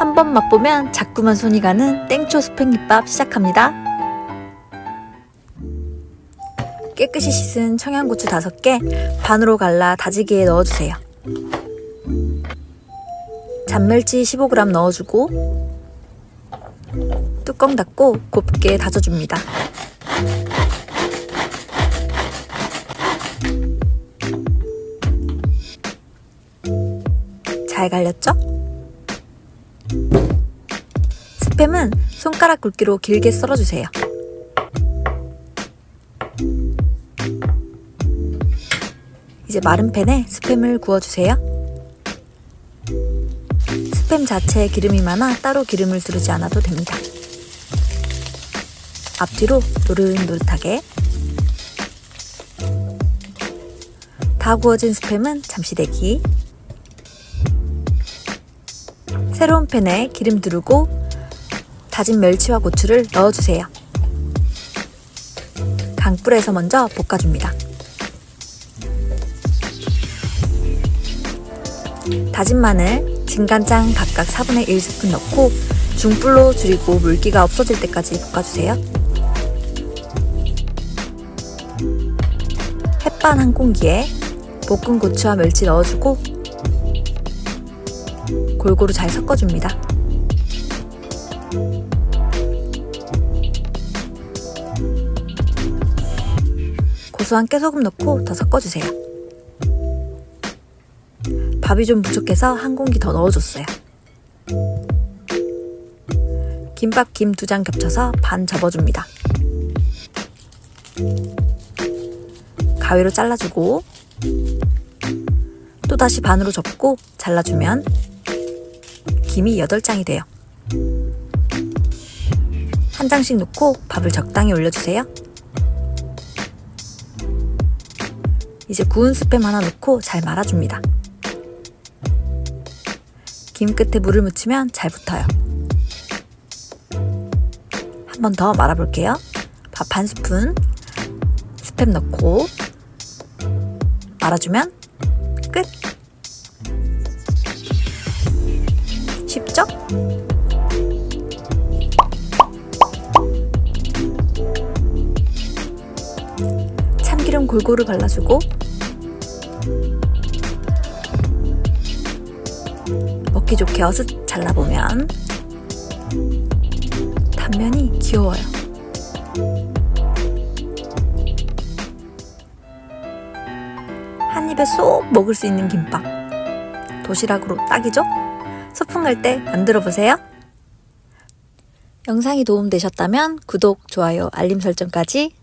한 번 맛보면 자꾸만 손이 가는 땡초 스팸김밥 시작합니다. 깨끗이 씻은 청양고추 5개 반으로 갈라 다지기에 넣어주세요. 잔멸치 15g 넣어주고 뚜껑 닫고 곱게 다져줍니다. 잘 갈렸죠? 스팸은 손가락 굵기로 길게 썰어주세요. 이제 마른 팬에 스팸을 구워주세요. 스팸 자체에 기름이 많아 따로 기름을 두르지 않아도 됩니다. 앞뒤로 노릇노릇하게 다 구워진 스팸은 잠시 대기 새로운 팬에 기름 두르고 다진 멸치와 고추를 넣어주세요. 강불에서 먼저 볶아줍니다. 다진 마늘, 진간장 각각 4분의 1스푼 넣고 중불로 줄이고 물기가 없어질 때까지 볶아주세요. 햇반 한 공기에 볶은 고추와 멸치 넣어주고 골고루 잘 섞어줍니다. 고소한 깨소금 넣고 더 섞어주세요. 밥이 좀 부족해서 한 공기 더 넣어줬어요. 김밥 김 두 장 겹쳐서 반 접어줍니다. 가위로 잘라주고 또 다시 반으로 접고 잘라주면 김이 8장이 돼요. 한 장씩 넣고 밥을 적당히 올려주세요. 이제 구운 스팸 하나 넣고 잘 말아줍니다. 김 끝에 물을 묻히면 잘 붙어요. 한 번 더 말아볼게요. 밥 한 스푼, 스팸 넣고 말아주면 끝! 참기름 골고루 발라주고 먹기 좋게 어슷 잘라보면 단면이 귀여워요. 한 입에 쏙 먹을 수 있는 김밥. 도시락으로 딱이죠? 소풍 갈 때 만들어 보세요. 영상이 도움되셨다면 구독, 좋아요, 알림 설정까지